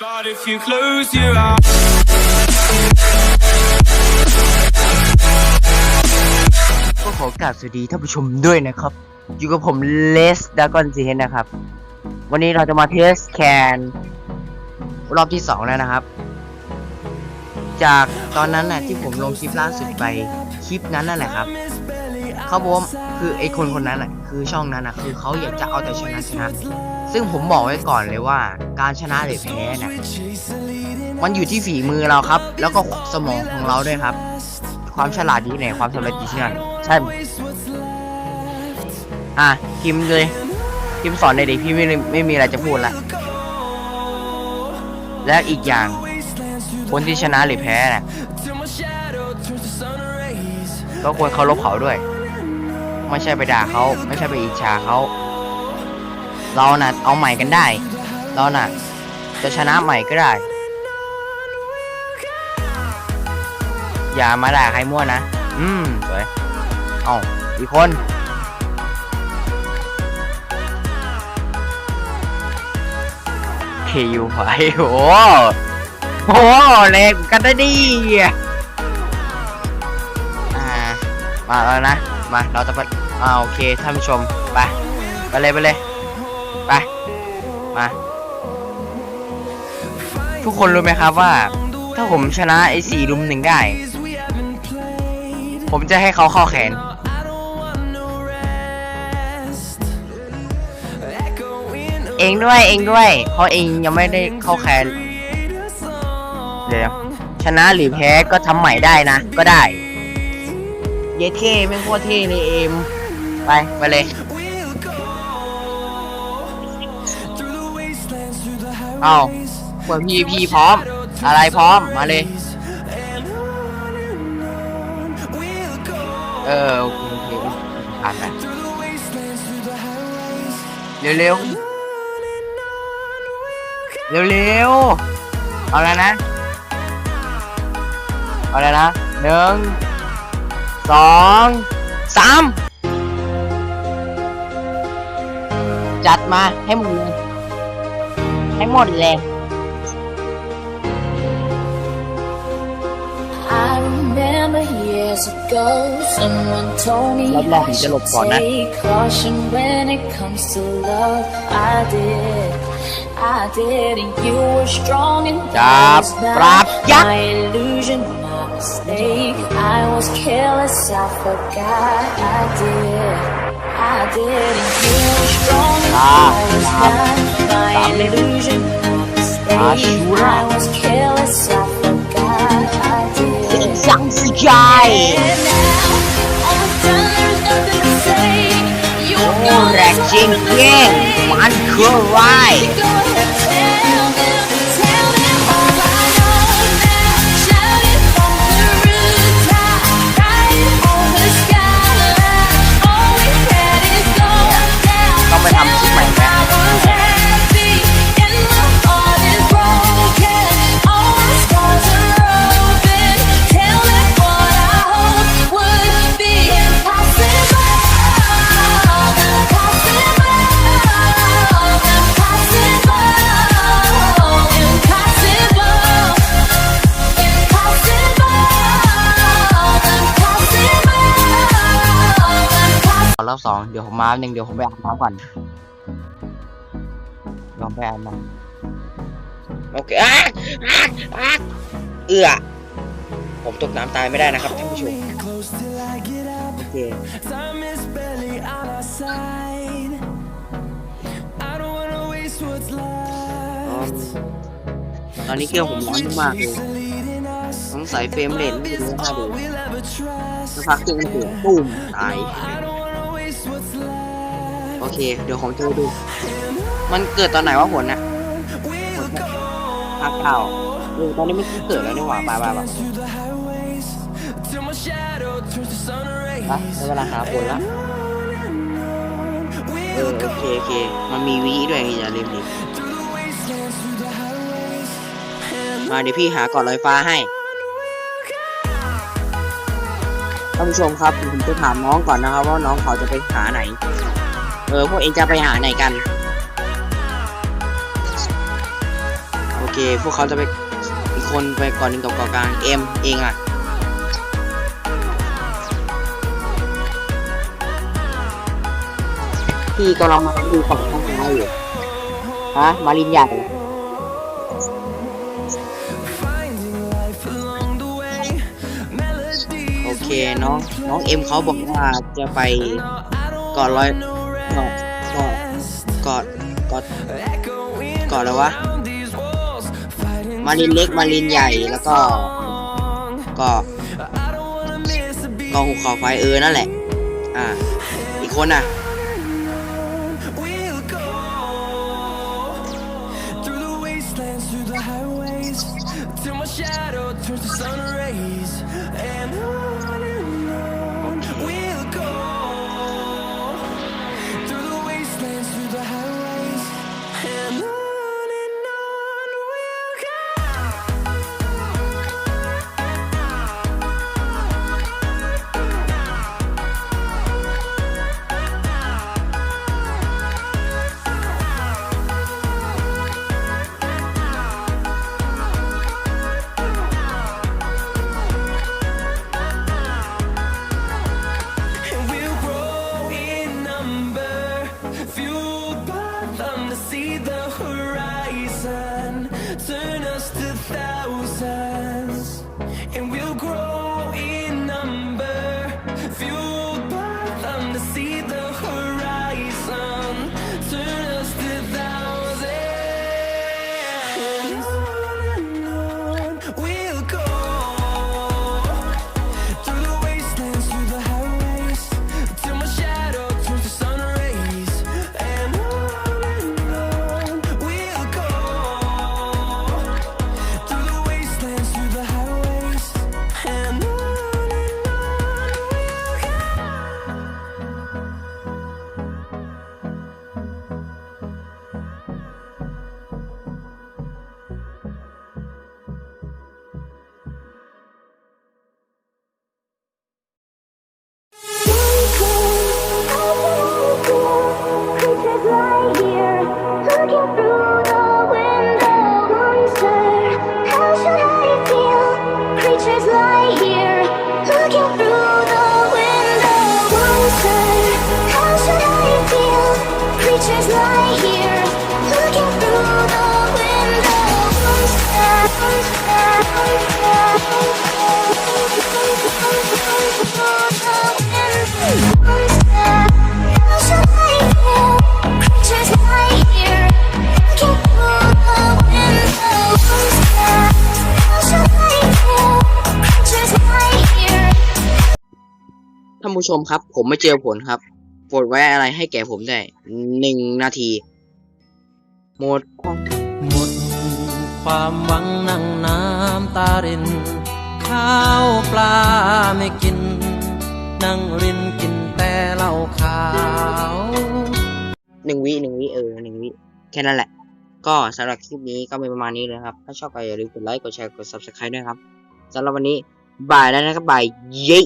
But if you close your eyes. ก็ขอกราบสวัสดีท่านผู้ชมด้วยนะครับ อยู่กับผมเลสดากอนซีเฮนนะครับ วันนี้เราจะมาเทสแคนรอบที่สองแล้วนะครับ จากตอนนั้นน่ะที่ผมลงคลิปล่าสุดไปคลิปนั้นนั่นแหละครับ เขาบอกคือไอคนคนนั้นอะคือช่องนั้นอะคือเขาอยากจะเอาแต่ชนะชนะ ซึ่งผมบอกไว้ก่อนเลยว่า การชนะหรือแพ้น่ะมันอยู่ที่ฝีมือเราครับ แล้วก็สมองของเราด้วยครับ ความฉลาดที่ไหนความสำเร็จอยู่ที่นั่นใช่อะพิมพ์เลยพิมพ์สอนในเด็กพี่ไม่ไม่มีอะไรจะพูดละและอีกอย่าง คนที่ชนะหรือแพ้น่ะก็ควรเคารพเขาด้วย ไม่ใช่ไปด่าเขา ไม่ใช่ไปอิจฉาเขา เราน่ะเอาใหม่กันได้ เราน่ะจะชนะใหม่ก็ได้ อย่ามาด่าใครมั่วนะ อืมสวยเอาอีกคนเคยูไฟโอ้โหเล็กกันได้ดีอ่า มาแล้วนะ มา เราจะไปอ่าโอเค ท่านผู้ชม ไป ไปเลยไปเลย ไป มา ทุกคนรู้ไหมครับว่า ถ้าผมชนะไอ้สี่ลุมหนึ่งได้ ผมจะให้เขาเข้าแขน เองด้วยเองด้วย เพราะเองยังไม่ได้เข้าแขน เดี๋ยว ชนะหรือแพ้ก็ทำใหม่ได้นะ ก็ได้ เยเท่ไม่งโคตรเท่เลยเอมไป ไปเลย เอาเปิดพีพีพร้อม อะไรพร้อม มาเลย เออโอเคโอเคผ่านไปเร็วเร็วเร็วเร็วๆ เอาแล้วนะ เอาแล้วนะหนึ่งสองสามจัดมาให้มดเลย ให้หมดเลย I remember years ago, someone told me รอบแรกผมจะหลบก่อนนะ take caution when it comes to love. I did, I did, and you were strong and จับ that was ปรับ not ยัด my illusion, my mistake. I was careless, I forgot. I did, Ah, ah, ah. 影响之家哎。Ora, Jin Yang, one cool ride. สองเดี๋ยวผมมาหนึ่งเดี๋ยวผมไปอาบน้ำก่อนลองไปอาบน้ำโอเคอะอะอะเอื้อผมตกน้ำตายไม่ได้นะครับท่านผู้ชม Close till I get up. โอเค Time is barely on our side. I don't wanna waste what's อืม left. ตอนนี้เครื่องผมร้อนมากเลย Leading us. สงสัยเฟรมเรทไม่รู้น่าดู We'll ever trust. สักพักเครื่องมันเสียปุ้มตาย เค เดี๋ยวผมจะไปดู มันเกิดตอนไหนวะผลน่ะผลน่ะภาคเก่าเออตอนนี้ไมันเกิดแล้วนี่หว่าไปไปไป Through the highways till my shadow turns to sun ไป rays. ได้เวลาหาผลละเออโอเคโอเค มันมีวิด้วยอย่าลืมดิมาเดี๋ยวพี่หาก่อนลอยฟ้าให้ท่านผู้ชมครับผมจะถามน้องก่อนนะครับว่าน้องเขาจะไปหาไหน เออพวกเองจะไปหาไหนกัน โอเค พวกเขาจะไปอีกคนไปก่อนหนึ่งกับกาะกลางเอ็มเองอะพี่กำลังมาดูฝั่งข้างซ้ายอยู่ฮะมารินใหญ่โอเคน้องน้องเอ็มเขาบอกว่าจะไปเกาะร้อย กาะเกาะเกาะเกาะ echoing เกาะอะไรวะ มารินเล็กมารินใหญ่แล้วก็กาะ I don't wanna miss a beat. เกาะหุบเขาไฟเออนั่นแหละ อ่า อีกคนอะ We'll to see the horizon, turn us to thousands. ท่านผู้ชมครับ ผมไม่เจอผลครับโปรดไว้อะไรให้แก่ผมได้หนึ่งนาที หมดความหมดความหวังนั่งน้ำตาริน ข้าวปลาไม่กิน นั่งรินกินแต่เหล้าขาวหนึ่งวิหนึ่งวิเออหนึ่งวิแค่นั้นแหละ ก็สำหรับคลิปนี้ก็เป็นประมาณนี้เลยครับ ถ้าชอบก็อย่าลืมกดไลค์กดแชร์กด subscribe ด้วยครับสำหรับวันนี้บ่ายแล้วนะครับบ่ายเย้